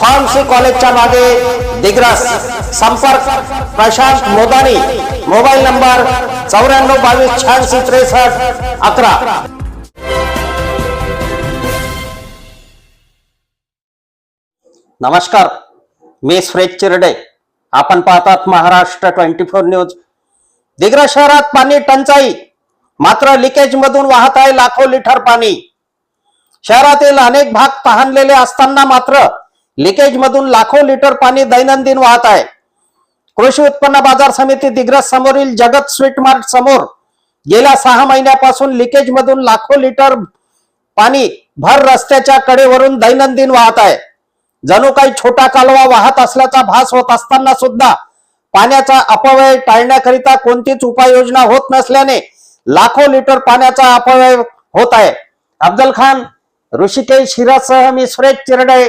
Pharmacy कॉलेजच्या मागे दिग्रस संपर्क प्रशांत मोदानी मोबाईल नंबर चौऱ्याण्णव बावीस शहाऐंशी त्रेसष्ट अकरा. नमस्कार मी सुरेश चिरडे. आपण पाहतात Maharashtra twenty four news. Digras शहरात पाणी टंचाई मात्र लिकेज मधून वाहत आहे लाखो लिटर पाणी. शहरातील अनेक भाग तहानलेले असताना मात्र लिकेज मधून लाखो लिटर पाणी दैनंदिन वाहत आहे. कृषी उत्पन्न बाजार समिती दिग्रस समोरील जगत स्वीट मार्ट समोर गेल्या सहा महिन्यापासून लिकेज मधून लाखो लिटर पाणी भर रस्त्याच्या कडेवरून दैनंदिन वाहत आहे. जणू काही छोटा कालवा वाहत असल्याचा भास होत असताना सुद्धा पाण्याचा अपव्यय टाळण्याकरिता कोणतीच उपाययोजना होत नसल्याने लाखो लिटर पाण्याचा अपव्यय होत आहे. अफजल खान ऋषिकेश हिरासह मी Suresh Chirde.